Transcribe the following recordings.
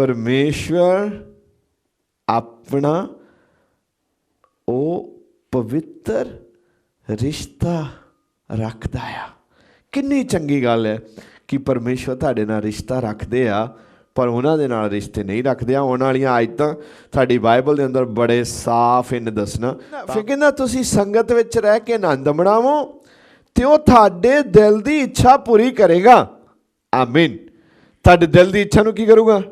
ਪਰਮੇਸ਼ਵਰ ਆਪਣਾ ਉਹ ਪਵਿੱਤਰ ਰਿਸ਼ਤਾ ਰੱਖਦਾ ਆ। ਕਿੰਨੀ ਚੰਗੀ ਗੱਲ ਹੈ ਕਿ ਪਰਮੇਸ਼ਵਰ ਤੁਹਾਡੇ ਨਾਲ ਰਿਸ਼ਤਾ ਰੱਖਦੇ ਆ ਪਰ ਉਹਨਾਂ ਦੇ ਨਾਲ ਰਿਸ਼ਤੇ ਨਹੀਂ ਰੱਖਦੇ ਆ। ਉਹਨਾਂ ਵਾਲੀਆਂ ਆਇਤਾਂ ਤੁਹਾਡੀ ਬਾਈਬਲ ਦੇ ਅੰਦਰ ਬੜੇ ਸਾਫ਼ ਇਹਨੇ ਦੱਸਣਾ। ਫਿਰ ਕਹਿੰਦਾ ਤੁਸੀਂ ਸੰਗਤ ਵਿੱਚ ਰਹਿ ਕੇ ਆਨੰਦ ਮਣਾਵੋ ਤੇ ਉਹ ਤੁਹਾਡੇ ਦਿਲ ਦੀ ਇੱਛਾ ਪੂਰੀ ਕਰੇਗਾ। ਆਮੀਨ। ਤੁਹਾਡੇ ਦਿਲ ਦੀ ਇੱਛਾ ਨੂੰ ਕੀ ਕਰੂਗਾ?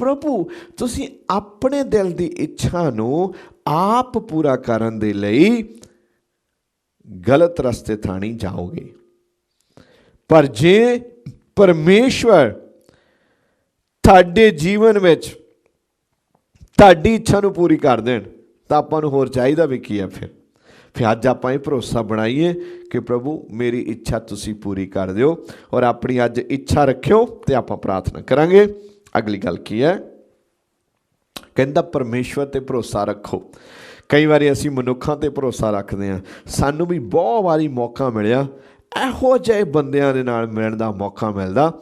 ਪ੍ਰਭੂ, ਤੁਸੀਂ ਆਪਣੇ ਦਿਲ ਦੀ ਇੱਛਾ ਨੂੰ ਆਪ ਪੂਰਾ ਕਰਨ ਦੇ ਲਈ ਗਲਤ ਰਸਤੇ ਥਾਣੀ ਜਾਓਗੇ। ਪਰ ਜੇ ਪਰਮੇਸ਼ਵਰ ਤੁਹਾਡੇ ਜੀਵਨ ਵਿੱਚ ਤੁਹਾਡੀ ਇੱਛਾ ਨੂੰ ਪੂਰੀ ਕਰ ਦੇਣ, ਤਾਂ ਆਪਾਂ ਨੂੰ ਹੋਰ ਚਾਹੀਦਾ ਵੀ ਕੀ ਹੈ ਫਿਰ? ਫਿਰ ਅੱਜ ਆਪਾਂ ਇਹ ਭਰੋਸਾ ਬਣਾਈਏ ਕਿ ਪ੍ਰਭੂ, ਮੇਰੀ ਇੱਛਾ ਤੁਸੀਂ ਪੂਰੀ ਕਰ ਦਿਓ ਔਰ ਆਪਣੀ ਅੱਜ ਇੱਛਾ ਰੱਖਿਓ ਤੇ ਆਪਾਂ ਪ੍ਰਾਰਥਨਾ ਕਰਾਂਗੇ। ਅਗਲੀ ਗੱਲ ਕੀ ਹੈ? ਕਹਿੰਦਾ, ਪਰਮੇਸ਼ਵਰ ਤੇ ਭਰੋਸਾ ਰੱਖੋ। ਕਈ ਵਾਰੀ ਅਸੀਂ ਮਨੁੱਖਾਂ ਤੇ ਭਰੋਸਾ ਰੱਖਦੇ ਹਾਂ। ਸਾਨੂੰ ਵੀ ਬਹੁਤ ਵਾਰੀ ਮੌਕਾ ਮਿਲਿਆ। ਇਹੋ ਜਿਹੇ ਬੰਦਿਆਂ ਦੇ ਨਾਲ ਮਿਲਣ ਦਾ ਮੌਕਾ ਮਿਲਦਾ।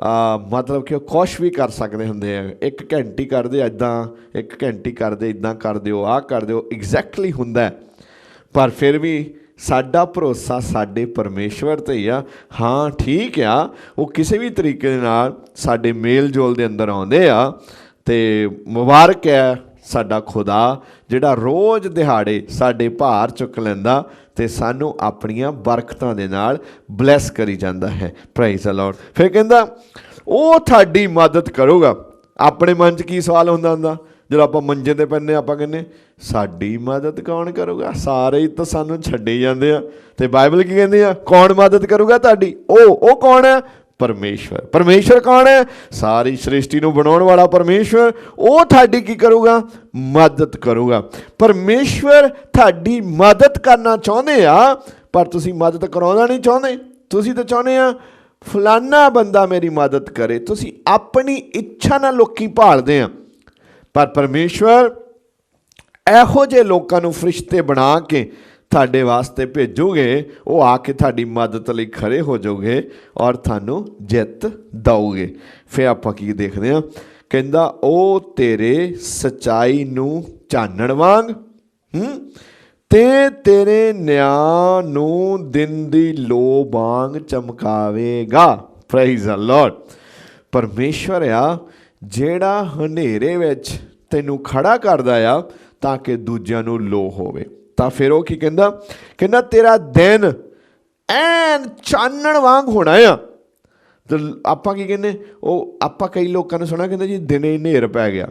ਆ ਮਤਲਬ ਕਿ ਉਹ ਕੁਛ ਵੀ ਕਰ ਸਕਦੇ ਹੁੰਦੇ ਆ। ਇੱਕ ਘੰਟੀ ਕਰਦੇ ਇਦਾਂ ਇੱਕ ਘੰਟੀ ਕਰਦੇ ਇਦਾਂ ਕਰ ਦਿਓ, ਆਹ ਕਰ ਦਿਓ ਐਗਜ਼ੈਕਟਲੀ ਹੁੰਦਾ। ਪਰ ਫਿਰ ਵੀ ਸਾਡਾ ਭਰੋਸਾ ਸਾਡੇ ਪਰਮੇਸ਼ਵਰ ਤੇ ਹੀ ਆ। ਹਾਂ, ਠੀਕ ਆ। ਉਹ ਕਿਸੇ ਵੀ ਤਰੀਕੇ ਦੇ ਨਾਲ ਸਾਡੇ ਮੇਲ ਜੋਲ ਦੇ ਅੰਦਰ ਆਉਂਦੇ ਆ ਤੇ ਮੁਬਾਰਕ ਹੈ ਸਾਡਾ ਖੁਦਾ, ਜਿਹੜਾ ਰੋਜ਼ ਦਿਹਾੜੇ ਸਾਡੇ ਭਾਰ ਚੁੱਕ ਲੈਂਦਾ ਤੇ ਸਾਨੂੰ ਆਪਣੀਆਂ ਬਰਕਤਾਂ ਦੇ ਨਾਲ ਬਲੈਸ ਕਰੀ ਜਾਂਦਾ ਹੈ। ਪ੍ਰੇਜ਼ ਅ ਲਾਰਡ ਫਿਰ ਕਹਿੰਦਾ, ਉਹ ਤੁਹਾਡੀ ਮਦਦ ਕਰੂਗਾ। ਆਪਣੇ ਮਨ 'ਚ ਕੀ ਸਵਾਲ ਹੁੰਦਾ ਹੁੰਦਾ? ਜਦੋਂ ਆਪਾਂ ਮੰਜੇ ਤੇ ਪੈਂਦੇ ਆਪਾਂ ਕਹਿੰਦੇ, ਸਾਡੀ ਮਦਦ ਕੌਣ ਕਰੂਗਾ? ਸਾਰੇ ਹੀ ਤਾਂ ਸਾਨੂੰ ਛੱਡੇ ਜਾਂਦੇ ਆ। ਤੇ ਬਾਈਬਲ ਕੀ ਕਹਿੰਦੀ ਆ? ਕੌਣ ਮਦਦ ਕਰੂਗਾ ਤੁਹਾਡੀ? ਉਹ ਉਹ ਕੌਣ ਹੈ ਪਰਮੇਸ਼ਵਰ। ਪਰਮੇਸ਼ਵਰ ਕੌਣ ਹੈ ਸਾਰੀ ਸ੍ਰਿਸ਼ਟੀ ਨੂੰ ਬਣਾਉਣ ਵਾਲਾ ਪਰਮੇਸ਼ਵਰ। ਉਹ ਤੁਹਾਡੀ ਕੀ ਕਰੂਗਾ? ਮਦਦ ਕਰੂਗਾ। ਪਰਮੇਸ਼ਵਰ ਤੁਹਾਡੀ ਮਦਦ ਕਰਨਾ ਚਾਹੁੰਦੇ ਆ, ਪਰ ਤੁਸੀਂ ਮਦਦ ਕਰਾਉਣਾ ਨਹੀਂ ਚਾਹੁੰਦੇ। ਤੁਸੀਂ ਤਾਂ ਚਾਹੁੰਦੇ ਆ, ਫਲਾਨਾ ਬੰਦਾ ਮੇਰੀ ਮਦਦ ਕਰੇ। ਤੁਸੀਂ ਆਪਣੀ ਇੱਛਾ ਨਾਲ ਲੋਕੀ ਭਾਲਦੇ ਆ। ਪਰ ਪਰਮੇਸ਼ਵਰ, ਇਹੋ ਜਿਹੇ ਲੋਕਾਂ ਨੂੰ ਫਰਿਸ਼ਤੇ ਬਣਾ ਕੇ ਤੁਹਾਡੇ ਵਾਸਤੇ ਭੇਜੂਗੇ, ਉਹ ਆ ਕੇ ਤੁਹਾਡੀ ਮਦਦ ਲਈ ਖੜੇ ਹੋ ਜਾਓਗੇ ਔਰ ਤੁਹਾਨੂੰ ਜਿੱਤ ਦਊਗੇ। ਫਿਰ ਆਪਾਂ ਕੀ ਦੇਖਦੇ ਆ ਕਹਿੰਦਾ, ਉਹ ਤੇਰੇ ਸਚਾਈ ਨੂੰ ਚਾਨਣ ਵਾਂਗ, ਹੂੰ, ਤੇ ਤੇਰੇ ਨਿਆਂ ਨੂੰ ਦਿਨ ਦੀ ਲੋ ਵਾਂਗ ਚਮਕਾਵੇਗਾ। ਪ੍ਰੇਜ਼ ਅ ਲਾਰਡ ਪਰਮੇਸ਼ਵਰ ਆ ਜਿਹੜਾ ਹਨੇਰੇ ਵਿੱਚ ਤੈਨੂੰ ਖੜਾ ਕਰਦਾ ਆ, ਤਾਂ ਕਿ ਦੂਜਿਆਂ ਨੂੰ ਲੋ ਹੋਵੇ। ਤਾਂ ਫਿਰ ਉਹ ਕੀ ਕਹਿੰਦਾ? ਕਹਿੰਦਾ, ਤੇਰਾ ਦਿਨ ਐਨ ਚਾਨਣ ਵਾਂਗ ਹੋਣਾ ਆ। ਤੇ ਆਪਾਂ ਕੀ ਕਹਿੰਦੇ? ਉਹ ਆਪਾਂ ਕਈ ਲੋਕਾਂ ਨੇ ਸੁਣਾ ਕਹਿੰਦੇ ਜੀ, ਦਿਨੇ ਹੀ ਹਨੇਰ ਪੈ ਗਿਆ।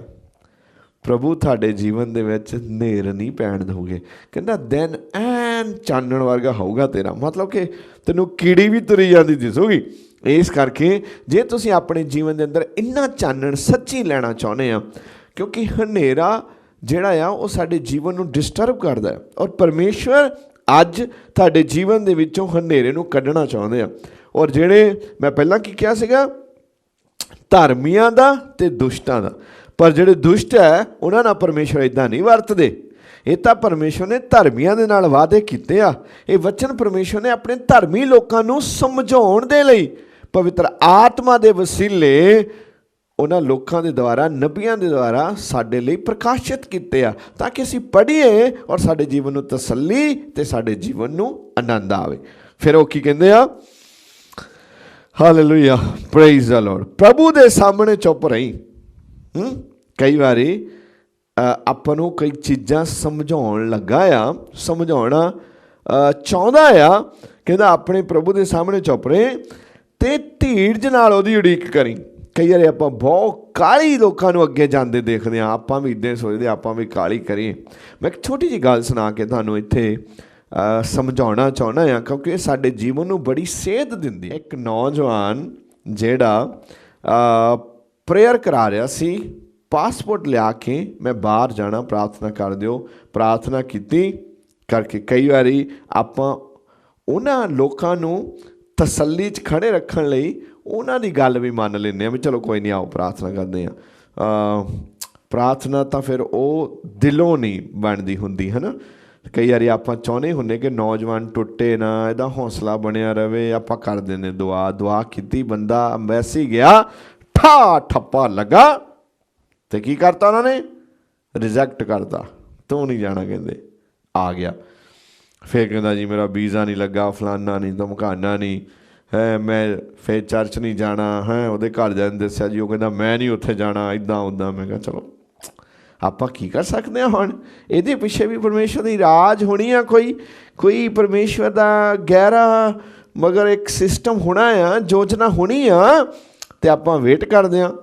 ਪ੍ਰਭੂ, ਤੁਹਾਡੇ ਜੀਵਨ ਦੇ ਵਿੱਚ ਹਨੇਰ ਨਹੀਂ ਪੈਣ ਦਊਗੇ। ਕਹਿੰਦਾ, ਦਿਨ ਐਨ ਚਾਨਣ ਵਰਗਾ ਹੋਊਗਾ ਤੇਰਾ। ਮਤਲਬ ਕਿ ਤੈਨੂੰ ਕੀੜੀ ਵੀ ਤੁਰੀ ਜਾਂਦੀ ਦਿਸੂਗੀ। ਇਸ ਕਰਕੇ ਜੇ ਤੁਸੀਂ ਆਪਣੇ ਜੀਵਨ ਦੇ ਅੰਦਰ ਇੰਨਾ ਚਾਨਣ ਸੱਚੀ ਲੈਣਾ ਚਾਹੁੰਦੇ ਆ, ਕਿਉਂਕਿ ਹਨੇਰਾ ਜਿਹੜਾ ਆ, ਉਹ ਸਾਡੇ ਜੀਵਨ ਨੂੰ ਡਿਸਟਰਬ ਕਰਦਾ ਹੈ ਔਰ ਪਰਮੇਸ਼ਵਰ ਅੱਜ ਤੁਹਾਡੇ ਜੀਵਨ ਦੇ ਵਿੱਚੋਂ ਹਨੇਰੇ ਨੂੰ ਕੱਢਣਾ ਚਾਹੁੰਦੇ ਆ। ਔਰ ਜਿਹੜੇ ਮੈਂ ਪਹਿਲਾਂ ਕੀ ਕਿਹਾ ਸੀਗਾ, ਧਰਮੀਆਂ ਦਾ ਤੇ ਦੁਸ਼ਟਾਂ ਦਾ। ਪਰ ਜਿਹੜੇ ਦੁਸ਼ਟ ਹੈ, ਉਹਨਾਂ ਨਾਲ ਪਰਮੇਸ਼ਵਰ ਇਦਾਂ ਨਹੀਂ ਵਰਤਦੇ। ਇਹ ਤਾਂ ਪਰਮੇਸ਼ਵਰ ਨੇ ਧਰਮੀਆਂ ਦੇ ਨਾਲ ਵਾਅਦੇ ਕੀਤੇ ਆ। ਇਹ ਵਚਨ ਪਰਮੇਸ਼ਵਰ ਨੇ ਆਪਣੇ ਧਰਮੀ ਲੋਕਾਂ ਨੂੰ ਸਮਝਾਉਣ ਦੇ ਲਈ ਪਵਿੱਤਰ ਆਤਮਾ ਦੇ ਵਸੀਲੇ ਉਹਨਾਂ ਲੋਕਾਂ ਦੇ ਦੁਆਰਾ ਨਬੀਆਂ ਦੇ ਦੁਆਰਾ ਸਾਡੇ ਲਈ ਪ੍ਰਕਾਸ਼ਿਤ ਕੀਤੇ ਆ ਤਾਂ ਕਿ ਅਸੀਂ ਪੜ੍ਹੀਏ ਔਰ ਸਾਡੇ ਜੀਵਨ ਨੂੰ ਤਸੱਲੀ ਤੇ ਸਾਡੇ ਜੀਵਨ ਨੂੰ ਆਨੰਦ ਆਵੇ। ਫਿਰ ਉਹ ਕੀ ਕਹਿੰਦੇ ਆ? ਹਾਲੇਲੂਇਆ ਪ੍ਰੇਜ਼ ਦ ਲਾਰਡ ਪ੍ਰਭੂ ਦੇ ਸਾਹਮਣੇ ਚੁੱਪ ਰਹੀ। ਹੂੰ ਕਈ ਵਾਰੀ ਅ, ਆਪਾਂ ਨੂੰ ਕਈ ਚੀਜ਼ਾਂ ਸਮਝਾਉਣ ਲੱਗਾ ਆ ਸਮਝਾਉਣਾ ਅ, ਚਾਹੁੰਦਾ ਆ ਕਹਿੰਦਾ ਆਪਣੇ ਪ੍ਰਭੂ ਦੇ ਸਾਹਮਣੇ ਚੁੱਪ ਰਹੇ। ਤੇ ਧੀਰਜ ਨਾਲ ਉਹਦੀ ਉਡੀਕ ਕਰੀ। ਕਈ ਵਾਰੀ ਆਪਾਂ ਬਹੁਤ ਕਾਲੀ ਲੋਕਾਂ ਨੂੰ ਅੱਗੇ ਜਾਂਦੇ ਦੇਖਦੇ ਆ ਆਪਾਂ ਵੀ ਇਦਾਂ ਸੋਚਦੇ ਆਪਾਂ ਵੀ ਕਾਲੀ ਕਰੀਏ। ਮੈਂ ਇੱਕ ਛੋਟੀ ਜੀ ਗੱਲ ਸੁਣਾ ਕੇ ਤੁਹਾਨੂੰ ਇੱਥੇ ਸਮਝਾਉਣਾ ਚਾਹੁੰਦਾ ਆ ਕਿਉਂਕਿ ਇਹ ਸਾਡੇ ਜੀਵਨ ਨੂੰ ਬੜੀ ਸੇਧ ਦਿੰਦੀ ਹੈ। ਇੱਕ ਨੌਜਵਾਨ ਜਿਹੜਾ ਪ੍ਰੇਅਰ ਕਰਾ ਰਿਹਾ ਸੀ ਪਾਸਪੋਰਟ ਲਿਆ ਕੇ ਮੈਂ ਬਾਹਰ ਜਾਣਾ, ਪ੍ਰਾਰਥਨਾ ਕਰ ਦਿਓ। ਪ੍ਰਾਰਥਨਾ ਕੀਤੀ ਕਰਕੇ ਕਈ ਵਾਰੀ ਆਪਾਂ ਉਹਨਾਂ ਲੋਕਾਂ ਨੂੰ ਤਸੱਲੀ 'ਚ ਖੜੇ ਰੱਖਣ ਲਈ ਉਹਨਾਂ ਦੀ ਗੱਲ ਵੀ ਮੰਨ ਲੈਂਦੇ ਆ ਵੀ ਚਲੋ ਕੋਈ ਨਹੀਂ, ਆਓ ਪ੍ਰਾਰਥਨਾ ਕਰਦੇ ਆ ਪ੍ਰਾਰਥਨਾ ਤਾਂ ਫਿਰ ਉਹ ਦਿਲੋਂ ਨਹੀਂ ਬਣਦੀ ਹੁੰਦੀ ਹੈ ਨਾ ਕਈ ਵਾਰੀ ਆਪਾਂ ਚਾਹੁੰਦੇ ਹੁੰਨੇ ਕਿ ਨੌਜਵਾਨ ਟੁੱਟੇ ਨਾ, ਇਹਦਾ ਹੌਸਲਾ ਬਣਿਆ ਰਵੇ, ਆਪਾਂ ਕਰ ਦਿੰਦੇ ਦੁਆ ਦੁਆ ਕੀਤੀ ਬੰਦਾ ਐਮਬੈਸੀ ਗਿਆ, ਠਾ ਠੱਪਾ ਲੱਗਾ ਤੇ ਕੀ ਕਰਤਾ ਉਹਨਾਂ ਨੇ? ਰਿਜੈਕਟ ਕਰਤਾ। ਤੂੰ ਨਹੀਂ ਜਾਣਾ ਕਹਿੰਦੇ, ਆ ਗਿਆ। ਫਿਰ ਕਹਿੰਦਾ ਜੀ, ਮੇਰਾ ਵੀਜ਼ਾ ਨਹੀਂ ਲੱਗਾ, ਫਲਾਨਾ ਨਹੀਂ, ਧਮਕਾਨਾ ਨਹੀਂ। ਹੈ, ਮੈਂ ਫਿਰ ਚਰਚ ਨਹੀਂ ਜਾਣਾ, ਹੈ, ਉਹਦੇ ਘਰ ਦੇ ਨੇ ਦੱਸਿਆ ਜੀ, ਉਹ ਕਹਿੰਦਾ, ਮੈਂ ਨਹੀਂ ਉੱਥੇ ਜਾਣਾ ਇਦਾਂ ਉਦਾਂ ਮੈਂ ਕਿਹਾ, ਚਲੋ, ਆਪਾਂ ਕੀ ਕਰ ਸਕਦੇ ਹਾਂ ਹੁਣ? ਇਹਦੇ ਪਿੱਛੇ ਵੀ ਪਰਮੇਸ਼ਵਰ ਦੀ ਰਾਜ ਹੋਣੀ ਆ ਕੋਈ ਕੋਈ ਪਰਮੇਸ਼ਵਰ ਦਾ ਗਹਿਰਾ, ਮਗਰ ਇੱਕ ਸਿਸਟਮ ਹੋਣਾ ਆ, ਯੋਜਨਾ ਹੋਣੀ ਆ, ਤੇ ਆਪਾਂ ਵੇਟ ਕਰਦੇ ਆ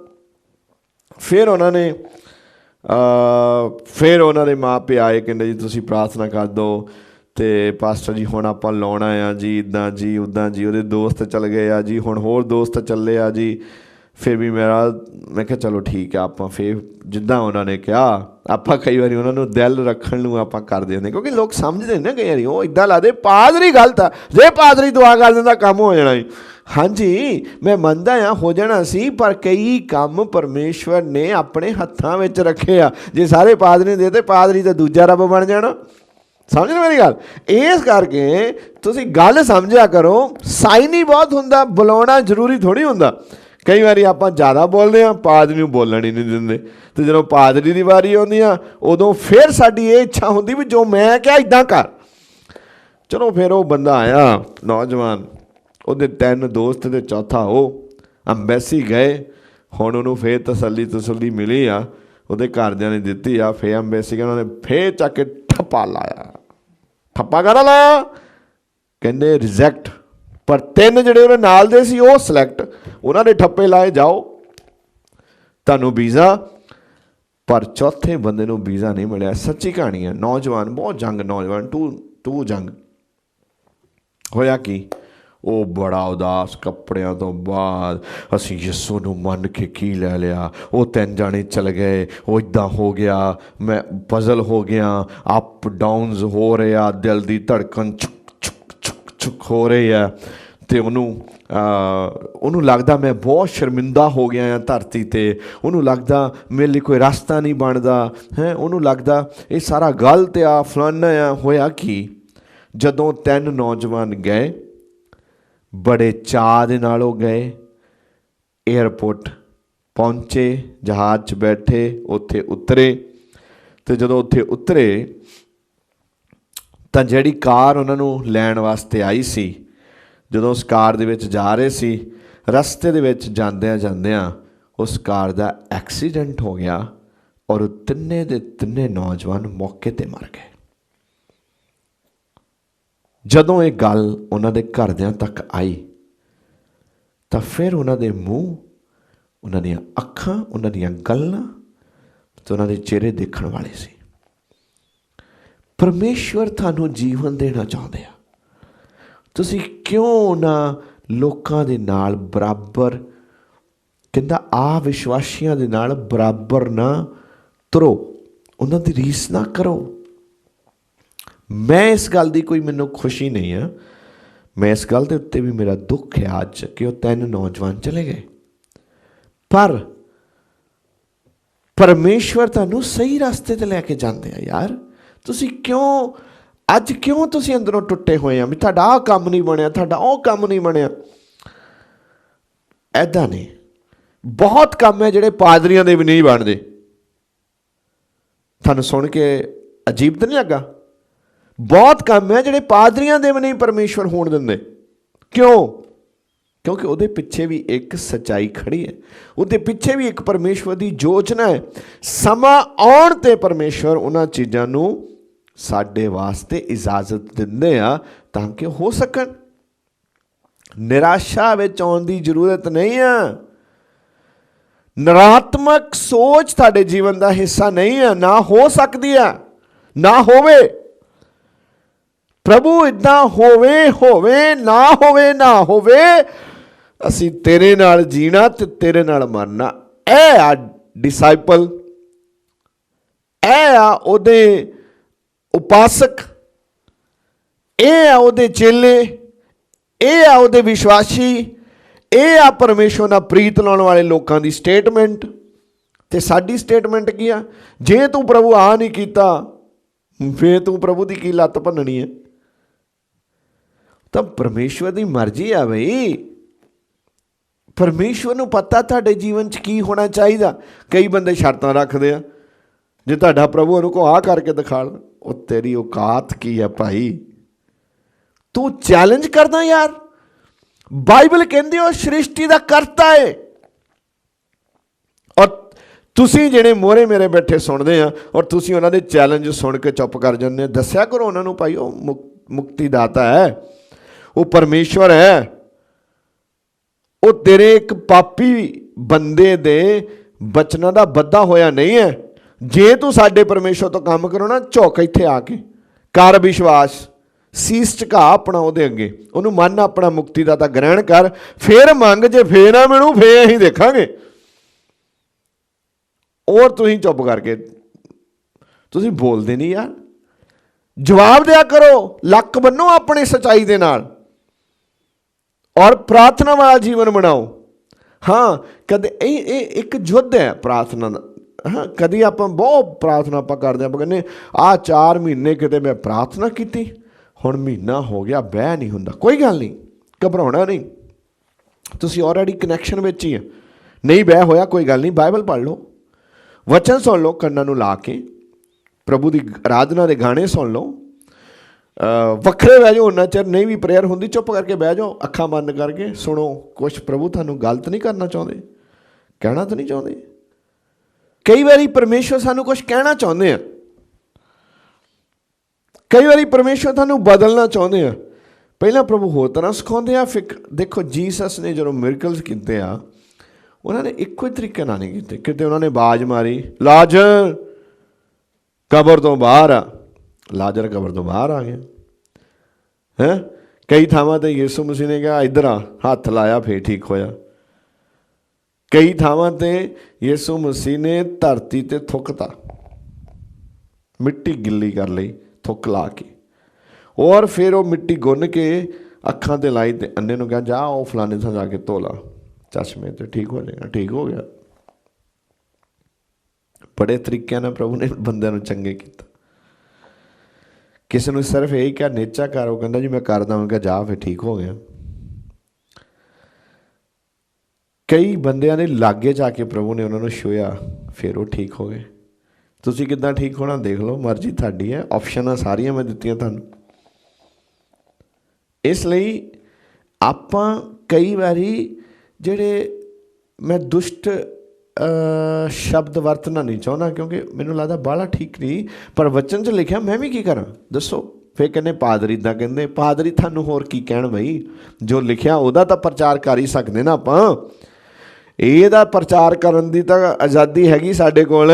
ਫਿਰ ਉਹਨਾਂ ਨੇ ਅ ਫਿਰ ਉਹਨਾਂ ਦੇ ਮਾਪੇ ਆਏ, ਕਹਿੰਦੇ ਜੀ, ਤੁਸੀਂ ਪ੍ਰਾਰਥਨਾ ਕਰ ਦਿਓ। ਤੇ ਪਾਸਟਰ ਜੀ, ਹੁਣ ਆਪਾਂ ਲਾਉਣਾ ਆ ਜੀ, ਇਦਾਂ ਜੀ, ਉਦਾਂ ਜੀ, ਉਹਦੇ ਦੋਸਤ ਚੱਲ ਗਏ ਆ ਜੀ, ਹੁਣ ਹੋਰ ਦੋਸਤ ਚੱਲੇ ਆ ਜੀ, ਫਿਰ ਵੀ ਮੇਰਾ, ਮੈਂ ਕਿਹਾ ਚਲੋ ਠੀਕ ਆ, ਆਪਾਂ ਫਿਰ ਜਿੱਦਾਂ ਉਹਨਾਂ ਨੇ ਕਿਹਾ, ਆਪਾਂ ਕਈ ਵਾਰੀ ਉਹਨਾਂ ਨੂੰ ਦਿਲ ਰੱਖਣ ਨੂੰ ਆਪਾਂ ਕਰਦੇ ਹੁੰਦੇ, ਕਿਉਂਕਿ ਲੋਕ ਸਮਝਦੇ ਨੇ ਨਾ ਕਈ ਵਾਰੀ, ਉਹ ਇਦਾਂ ਲਾਦੇ ਪਾਦਰੀ ਗਲਤ ਆ, ਜੇ ਪਾਦਰੀ ਦੁਆ ਕਰ ਦਿੰਦਾ, ਕੰਮ ਹੋ ਜਾਣਾ ਸੀ ਹਾਂਜੀ, ਮੈਂ ਮੰਨਦਾ ਆ, ਹੋ ਜਾਣਾ ਸੀ, ਪਰ ਕਈ ਕੰਮ ਪਰਮੇਸ਼ਵਰ ਨੇ ਆਪਣੇ ਹੱਥਾਂ ਵਿੱਚ ਰੱਖੇ ਆ, ਜੇ ਸਾਰੇ ਪਾਦਰੀ ਦੇ ਤੇ ਪਾਦਰੀ ਤਾਂ ਦੂਜਾ ਰੱਬ ਬਣ ਜਾਣਾ। ਸਮਝ ਰਹੇ ਮੇਰੀ ਗੱਲ? ਇਸ ਕਰਕੇ ਤੁਸੀਂ ਗੱਲ ਸਮਝਿਆ ਕਰੋ, ਸਾਈਨ ਹੀ ਬਹੁਤ ਹੁੰਦਾ, ਬੁਲਾਉਣਾ ਜ਼ਰੂਰੀ ਥੋੜੀ ਹੁੰਦਾ। ਕਈ ਵਾਰੀ ਆਪਾਂ ਜ਼ਿਆਦਾ ਬੋਲਦੇ ਆ ਪਾਦਰੀ ਨੂੰ ਬੋਲਣ ਹੀ ਨਹੀਂ ਦਿੰਦੇ। ਤੇ ਜਦੋਂ ਪਾਦਰੀ ਦੀ ਵਾਰੀ ਆਉਂਦੀ ਆ, ਉਦੋਂ ਫਿਰ ਸਾਡੀ ਇਹ ਇੱਛਾ ਹੁੰਦੀ ਵੀ ਜੋ ਮੈਂ ਕਿਹਾ ਇਦਾਂ ਕਰ। ਚਲੋ ਫਿਰ ਉਹ ਬੰਦਾ ਆਇਆ, ਨੌਜਵਾਨ, ਉਹਦੇ ਤਿੰਨ ਦੋਸਤ ਤੇ ਚੌਥਾ ਉਹ, ਅੰਬੈਸੀ ਗਏ। ਹੁਣ ਉਹਨੂੰ ਫੇਰ ਤਸੱਲੀ ਤਸੱਲੀ ਮਿਲੀ ਆ, ਉਹਦੇ ਘਰਦਿਆਂ ਨੇ ਦਿੱਤੀ ਆ, ਫੇਰ ਅੰਬੈਸੀ ਉਹਨਾਂ ਨੇ ਫੇਰ ਚੱਕ ਕੇ ਠੱਪਾ ਲਾਇਆ। ਠੱਪਾ ਕਰਾ ਲਾਇਆ। ਕਹਿੰਦੇ ਰਿਜੈਕਟ ਪਰ ਤਿੰਨ ਜਿਹੜੇ ਉਹਦੇ ਨਾਲ ਦੇ ਸੀ, ਉਹ ਸਿਲੈਕਟ ਉਹਨਾਂ ਦੇ ਠੱਪੇ ਲਾਏ, ਜਾਓ, ਤੁਹਾਨੂੰ ਵੀਜ਼ਾ। ਪਰ ਚੌਥੇ ਬੰਦੇ ਨੂੰ ਵੀਜ਼ਾ ਨਹੀਂ ਮਿਲਿਆ। ਸੱਚੀ ਕਹਾਣੀ ਹੈ, ਨੌਜਵਾਨ, ਬਹੁਤ ਜੰਗ ਨੌਜਵਾਨ ਟੂ ਟੂ ਜੰਗ। ਹੋਇਆ ਕੀ? ਉਹ ਬੜਾ ਉਦਾਸ ਕੱਪੜਿਆਂ ਤੋਂ ਬਾਅਦ ਅਸੀਂ ਯਿਸੂ ਨੂੰ ਮੰਨ ਕੇ ਕੀ ਲੈ ਲਿਆ? ਉਹ ਤਿੰਨ ਜਾਣੇ ਚਲ ਗਏ। ਉਹ ਇਦਾਂ ਹੋ ਗਿਆ। ਮੈਂ ਪਜ਼ਲ ਹੋ ਗਿਆ। ਅਪ ਡਾਊਨਸ ਹੋ ਰਿਹਾ ਦਿਲ ਦੀ ਧੜਕਣ ਚੁੱਕ ਚੁੱਕ ਚੁੱਕ ਚੁੱਕ ਹੋ ਰਹੀ ਆ ਤੇ ਉਹਨੂੰ ਉਹਨੂੰ ਲੱਗਦਾ ਮੈਂ ਬਹੁਤ ਸ਼ਰਮਿੰਦਾ ਹੋ ਗਿਆ ਆ ਧਰਤੀ ਤੇ। ਉਹਨੂੰ ਲੱਗਦਾ ਮੇਰੇ ਲਈ ਕੋਈ ਰਸਤਾ ਨਹੀਂ ਬਣਦਾ। ਹੈ? ਉਹਨੂੰ ਲੱਗਦਾ ਇਹ ਸਾਰਾ ਗਲਤ ਆ, ਫਲਾਨਾ ਆ। ਹੋਇਆ ਕੀ? ਜਦੋਂ ਤਿੰਨ ਨੌਜਵਾਨ ਗਏ ਬੜੇ ਚਾਅ ਦੇ ਨਾਲ ਉਹ ਗਏ 에ਅਰਪੋਰਟ ਪਹੁੰਚੇ, ਜਹਾਜ਼ 'ਚ ਬੈਠੇ, ਉੱਥੇ ਉਤਰੇ। ਤੇ ਜਦੋਂ ਉੱਥੇ ਉਤਰੇ, ਤਾਂ ਜਿਹੜੀ ਕਾਰ ਉਹਨਾਂ ਨੂੰ ਲੈਣ ਵਾਸਤੇ ਆਈ ਸੀ, ਜਦੋਂ ਉਸ ਕਾਰ ਦੇ ਵਿੱਚ ਜਾ ਰਹੇ ਸੀ, ਰਸਤੇ ਦੇ ਵਿੱਚ ਜਾਂਦਿਆਂ ਜਾਂਦਿਆਂ ਉਸ ਕਾਰ ਦਾ ਐਕਸੀਡੈਂਟ ਹੋ ਗਿਆ ਔਰ ਤਿੰਨੇ ਦੇ ਤਿੰਨੇ ਨੌਜਵਾਨ ਮੌਕੇ ਤੇ ਮਰ ਗਏ। ਜਦੋਂ ਇਹ ਗੱਲ ਉਹਨਾਂ ਦੇ ਘਰਦਿਆਂ ਤੱਕ ਆਈ, ਤਾਂ ਫਿਰ ਉਹਨਾਂ ਦੇ ਮੂੰਹ, ਉਹਨਾਂ ਦੀਆਂ ਅੱਖਾਂ, ਉਹਨਾਂ ਦੀਆਂ ਗੱਲਾਂ ਤੇ ਉਹਨਾਂ ਦੇ ਚਿਹਰੇ ਦੇਖਣ ਵਾਲੇ ਸੀ। ਪਰਮੇਸ਼ਵਰ ਤੁਹਾਨੂੰ ਜੀਵਨ ਦੇਣਾ ਚਾਹੁੰਦੇ ਆ। ਤੁਸੀਂ ਕਿਉਂ ਨਾ ਲੋਕਾਂ ਦੇ ਨਾਲ ਬਰਾਬਰ, ਕਹਿੰਦਾ ਆ ਵਿਸ਼ਵਾਸੀਆਂ ਦੇ ਨਾਲ ਬਰਾਬਰ ਨਾ ਤੁਰੋ, ਉਹਨਾਂ ਦੀ ਰੀਸ ਨਾ ਕਰੋ। ਮੈਂ ਇਸ ਗੱਲ ਦੀ ਕੋਈ ਮੈਨੂੰ ਖੁਸ਼ੀ ਨਹੀਂ ਆ। ਮੈਂ ਇਸ ਗੱਲ ਦੇ ਉੱਤੇ ਵੀ ਮੇਰਾ ਦੁੱਖ ਹੈ ਅੱਜ ਕਿ ਉਹ ਤਿੰਨ ਨੌਜਵਾਨ ਚਲੇ ਗਏ। ਪਰ ਪਰਮੇਸ਼ਵਰ ਤੁਹਾਨੂੰ ਸਹੀ ਰਸਤੇ ਤੇ ਲੈ ਕੇ ਜਾਂਦੇ ਆ ਯਾਰ। ਤੁਸੀਂ ਕਿਉਂ, ਅੱਜ ਕਿਉਂ ਤੁਸੀਂ ਅੰਦਰੋਂ ਟੁੱਟੇ ਹੋਏ ਆ ਵੀ ਤੁਹਾਡਾ ਆਹ ਕੰਮ ਨਹੀਂ ਬਣਿਆ, ਤੁਹਾਡਾ ਉਹ ਕੰਮ ਨਹੀਂ ਬਣਿਆ? ਐਦਾਂ ਨਹੀਂ। ਬਹੁਤ ਕੰਮ ਹੈ ਜਿਹੜੇ ਪਾਦਰੀਆਂ ਦੇ ਵੀ ਨਹੀਂ ਬਣਦੇ। ਤੁਹਾਨੂੰ ਸੁਣ ਕੇ ਅਜੀਬ ਤਾਂ ਨਹੀਂ ਲੱਗਾ? ਬਹੁਤ ਕੰਮ ਹੈ ਜਿਹੜੇ ਪਾਦਰੀਆਂ ਦੇ ਵੀ ਨਹੀਂ ਪਰਮੇਸ਼ਵਰ ਹੋਣ ਦਿੰਦੇ। ਕਿਉਂ? ਕਿਉਂਕਿ ਉਹਦੇ ਪਿੱਛੇ ਵੀ ਇੱਕ ਸਚਾਈ ਖੜੀ ਹੈ। ਉਹਦੇ ਪਿੱਛੇ ਵੀ ਇੱਕ ਪਰਮੇਸ਼ਵਰ ਦੀ ਯੋਜਨਾ ਹੈ। ਸਮਾਂ ਆਉਣ ਤੇ ਪਰਮੇਸ਼ਵਰ ਉਹਨਾਂ ਚੀਜ਼ਾਂ ਨੂੰ ਸਾਡੇ ਵਾਸਤੇ ਇਜਾਜ਼ਤ ਦਿੰਦੇ ਆ ਤਾਂ ਕਿ ਹੋ ਸਕਣ। ਨਿਰਾਸ਼ਾ ਵਿੱਚ ਆਉਣ ਦੀ ਜ਼ਰੂਰਤ ਨਹੀਂ ਆ। ਨਰਾਤਮਕ ਸੋਚ ਤੁਹਾਡੇ ਜੀਵਨ ਦਾ ਹਿੱਸਾ ਨਹੀਂ ਹੈ ਨਾ ਹੋ ਸਕਦੀ ਹੈ ਨਾ ਹੋਵੇ। ਪ੍ਰਭੂ ਇਦਾਂ ਹੋਵੇ ਹੋਵੇ, ਨਾ ਹੋਵੇ ਨਾ ਹੋਵੇ, ਅਸੀਂ ਤੇਰੇ ਨਾਲ ਜੀਣਾ ਤੇ ਤੇਰੇ ਨਾਲ ਮਰਨਾ। ਇਹ ਆ ਡਿਸਾਈਪਲ ਇਹ ਆ ਉਹਦੇ ਉਪਾਸਕ। ਇਹ ਆ ਉਹਦੇ ਚੇਲੇ। ਇਹ ਆ ਉਹਦੇ ਵਿਸ਼ਵਾਸੀ। ਇਹ ਆ ਪਰਮੇਸ਼ਵਰ ਨਾਲ ਪ੍ਰੀਤ ਲਾਉਣ ਵਾਲੇ ਲੋਕਾਂ ਦੀ ਸਟੇਟਮੈਂਟ ਤੇ ਸਾਡੀ ਸਟੇਟਮੈਂਟ ਕੀ ਆ? ਜੇ ਤੂੰ ਪ੍ਰਭੂ ਆ ਨਹੀਂ ਕੀਤਾ, ਫੇਰ ਤੂੰ ਪ੍ਰਭੂ ਦੀ ਕੀ ਲੱਤ ਭੰਨਣੀ ਹੈ? ਤਾਂ ਪਰਮੇਸ਼ਵਰ ਦੀ ਮਰਜ਼ੀ ਆ ਬਈ। ਪਰਮੇਸ਼ਵਰ ਨੂੰ ਪਤਾ ਤੁਹਾਡੇ ਜੀਵਨ 'ਚ ਕੀ ਹੋਣਾ ਚਾਹੀਦਾ। ਕਈ ਬੰਦੇ ਸ਼ਰਤਾਂ ਰੱਖਦੇ ਆ। ਜੇ ਤੁਹਾਡਾ ਪ੍ਰਭੂ ਉਹਨੂੰ ਕੋ ਆ ਕਰਕੇ ਦਿਖਾਲ ਉਹ ਤੇਰੀ ਔਕਾਤ ਕੀ ਹੈ ਭਾਈ? ਤੂੰ ਚੈਲੰਜ ਕਰਦਾ ਯਾਰ। ਬਾਈਬਲ ਕਹਿੰਦੀ ਉਹ ਸ੍ਰਿਸ਼ਟੀ ਦਾ ਕਰਤਾ ਏ। ਔਰ ਤੁਸੀਂ ਜਿਹੜੇ ਮੋਹਰੇ ਮੇਰੇ ਬੈਠੇ ਸੁਣਦੇ ਆ, ਔਰ ਤੁਸੀਂ ਉਹਨਾਂ ਦੇ ਚੈਲੰਜ ਸੁਣ ਕੇ ਚੁੱਪ ਕਰ ਜਾਂਦੇ ਦੱਸਿਆ ਕਰੋ ਉਹਨਾਂ ਨੂੰ ਭਾਈ, ਉਹ ਮੁਕ- ਮੁਕਤੀ ਦਾਤਾ ਹੈ। ਉਹ ਪਰਮੇਸ਼ਵਰ ਹੈ। ਉਹ ਤੇਰੇ ਇੱਕ ਪਾਪੀ ਬੰਦੇ ਦੇ ਬਚਨਾਂ ਦਾ ਬੱਧਾ ਹੋਇਆ ਨਹੀਂ ਹੈ। ਜੇ ਤੂੰ ਸਾਡੇ ਪਰਮੇਸ਼ਵਰ ਤੋਂ ਕੰਮ ਕਰੋ ਨਾ, ਝੁਕ ਇੱਥੇ ਆ ਕੇ। ਕਰ ਵਿਸ਼ਵਾਸ। ਸੀਸ ਝੁਕਾ ਆਪਣਾ ਉਹਦੇ ਅੱਗੇ। ਉਹਨੂੰ ਮੰਨ ਆਪਣਾ ਮੁਕਤੀ ਦਾ ਤਾਂ ਗ੍ਰਹਿਣ ਕਰ। ਫੇਰ ਮੰਗ, ਜੇ ਫੇਰ ਨਾ ਮਿਲੂ ਫੇਰ ਅਸੀਂ ਦੇਖਾਂਗੇ। ਔਰ ਤੁਸੀਂ ਚੁੱਪ ਕਰਕੇ, ਤੁਸੀਂ ਬੋਲਦੇ ਨਹੀਂ ਯਾਰ। ਜਵਾਬ ਦਿਆ ਕਰੋ। ਲੱਕ ਬੰਨੋ ਆਪਣੀ ਸਚਾਈ ਦੇ ਨਾਲ। ਔਰ ਪ੍ਰਾਰਥਨਾ ਵਾਲਾ ਜੀਵਨ ਬਣਾਓ। ਹਾਂ ਕਦੇ ਇਹ ਇਹ ਇੱਕ ਯੁੱਧ ਹੈ ਪ੍ਰਾਰਥਨਾ ਦਾ। ਹਾਂ ਕਦੀ ਆਪਾਂ ਬਹੁਤ ਪ੍ਰਾਰਥਨਾ ਆਪਾਂ ਕਰਦੇ ਹਾਂ, ਆਪਾਂ ਕਹਿੰਦੇ ਆ 4 ਮਹੀਨੇ ਕਿਤੇ ਮੈਂ ਪ੍ਰਾਰਥਨਾ ਕੀਤੀ ਹੁਣ ਮਹੀਨਾ ਹੋ ਗਿਆ ਬਹਿ ਨਹੀਂ ਹੁੰਦਾ। ਕੋਈ ਗੱਲ ਨਹੀਂ ਘਬਰਾਉਣਾ ਨਹੀਂ। ਤੁਸੀਂ ਆਲਰੇਡੀ ਕਨੈਕਸ਼ਨ ਵਿੱਚ ਹੀ ਆ ਨਹੀਂ ਬਹਿ ਹੋਇਆ ਕੋਈ ਗੱਲ ਨਹੀਂ ਬਾਈਬਲ ਪੜ੍ਹ ਲਓ। ਵਚਨ ਸੁਣ ਲਓ ਕੰਨਾਂ ਨੂੰ ਲਾ ਕੇ ਪ੍ਰਭੂ ਦੀ ਆਰਾਧਨਾ ਦੇ ਗਾਣੇ ਸੁਣ ਲਓ। ਵੱਖਰੇ ਬਹਿ ਜਾਓ ਉਹਨਾਂ ਚਿਰ ਨਹੀਂ ਵੀ ਪ੍ਰੇਅਰ ਹੁੰਦੀ, ਚੁੱਪ ਕਰਕੇ ਬਹਿ ਜਾਓ, ਅੱਖਾਂ ਬੰਦ ਕਰਕੇ ਸੁਣੋ। ਕੁਝ ਪ੍ਰਭੂ ਤੁਹਾਨੂੰ ਗਲਤ ਨਹੀਂ ਕਰਨਾ ਚਾਹੁੰਦੇ, ਕਹਿਣਾ ਤਾਂ ਨਹੀਂ ਚਾਹੁੰਦੇ। ਕਈ ਵਾਰੀ ਪਰਮੇਸ਼ਵਰ ਸਾਨੂੰ ਕੁਝ ਕਹਿਣਾ ਚਾਹੁੰਦੇ ਆ। ਕਈ ਵਾਰੀ ਪਰਮੇਸ਼ਵਰ ਤੁਹਾਨੂੰ ਬਦਲਣਾ ਚਾਹੁੰਦੇ ਆ। ਪਹਿਲਾਂ ਪ੍ਰਭੂ ਹੋਰ ਤਰ੍ਹਾਂ ਸਿਖਾਉਂਦੇ ਆ, ਫਿਰ ਦੇਖੋ ਜੀਸਸ ਨੇ ਜਦੋਂ ਮਿਰਕਲਸ ਕੀਤੇ ਆ, ਉਹਨਾਂ ਨੇ ਇੱਕੋ ਹੀ ਤਰੀਕੇ ਨਾਲ ਨਹੀਂ ਕੀਤੇ। ਕਿਤੇ ਉਹਨਾਂ ਨੇ ਬਾਜ ਮਾਰੀ ਲਾਜ਼ਰ ਕਬਰ ਤੋਂ ਬਾਹਰ ਆ। ਲਾਜ਼ਰ ਕਬਰ ਤੋਂ ਬਾਹਰ ਆ ਗਿਆ ਹੈ? ਕਈ ਥਾਵਾਂ ਤੇ ਯਿਸੂ ਮਸੀਹ ਨੇ ਕਿਹਾ, ਇੱਧਰ ਆ, ਹੱਥ ਲਾਇਆ, ਫੇਰ ਠੀਕ ਹੋਇਆ। ਕਈ ਥਾਵਾਂ ਤੇ ਯਿਸੂ ਮਸੀਹ ਨੇ ਧਰਤੀ ਤੇ ਥੁੱਕਤਾ। ਮਿੱਟੀ ਗਿੱਲੀ ਕਰ ਲਈ, ਥੁੱਕ ਲਾ ਕੇ। ਔਰ ਫਿਰ ਉਹ ਮਿੱਟੀ ਗੁੰਨ ਕੇ ਅੱਖਾਂ ਤੇ ਲਾਈ ਤੇ ਅੰਨੇ ਨੂੰ ਕਿਹਾ, ਜਾ, ਉਹ ਫਲਾਣੇ ਥਾਂ ਜਾ ਕੇ ਧੋ ਲਾ। ਚਸ਼ਮੇ ਤੇ ਠੀਕ ਹੋ ਜਾਏਗਾ, ਠੀਕ ਹੋ ਗਿਆ। ਬੜੇ ਤਰੀਕਿਆਂ ਨਾਲ ਪ੍ਰਭੂ ਨੇ ਬੰਦਿਆਂ ਨੂੰ ਚੰਗੇ ਕੀਤਾ। ਕਿਸੇ ਨੂੰ ਸਿਰਫ ਇਹ ਕਿਹਾ, ਨੇਚਾ ਕਰ, ਉਹ ਕਹਿੰਦਾ ਜੀ ਮੈਂ ਕਰਦਾ ਹਾਂ ਕਿ ਜਾ ਫਿਰ ਠੀਕ ਹੋ ਗਿਆ। ਕਈ ਬੰਦਿਆਂ ਨੇ ਲਾਗੇ ਜਾ ਕੇ ਪ੍ਰਭੂ ਨੇ ਉਹਨਾਂ ਨੂੰ ਛੂਇਆ ਫਿਰ ਉਹ ਠੀਕ ਹੋ ਗਏ। ਤੁਸੀਂ ਕਿੱਦਾਂ ਠੀਕ ਹੋਣਾ ਦੇਖ ਲਓ, ਮਰਜ਼ੀ ਤੁਹਾਡੀ ਹੈ ਆਪਸ਼ਨਾਂ ਸਾਰੀਆਂ ਮੈਂ ਦਿੱਤੀਆਂ ਤੁਹਾਨੂੰ। ਇਸ ਲਈ ਆਪਾਂ ਕਈ ਵਾਰੀ ਜਿਹੜੇ ਮੈਂ ਦੁਸ਼ਟ ਸ਼ਬਦ ਵਰਤਣਾ ਨਹੀਂ ਚਾਹੁੰਦਾ ਕਿਉਂਕਿ ਮੈਨੂੰ ਲੱਗਦਾ ਬਾਹਲਾ ਠੀਕ ਨਹੀਂ, ਪਰ ਵਚਨ 'ਚ ਲਿਖਿਆ, ਮੈਂ ਵੀ ਕੀ ਕਰਾਂ? ਦੱਸੋ। ਫੇਰ ਕਹਿੰਦੇ, ਪਾਦਰੀ ਦਾ ਕਹਿੰਦੇ, ਪਾਦਰੀ ਤੁਹਾਨੂੰ ਹੋਰ ਕੀ ਕਹਿਣ ਬਈ? ਜੋ ਲਿਖਿਆ, ਉਹਦਾ ਤਾਂ ਪ੍ਰਚਾਰ ਕਰ ਹੀ ਸਕਦੇ ਨਾ ਆਪਾਂ। ਇਹਦਾ ਪ੍ਰਚਾਰ ਕਰਨ ਦੀ ਤਾਂ ਆਜ਼ਾਦੀ ਹੈਗੀ ਸਾਡੇ ਕੋਲ।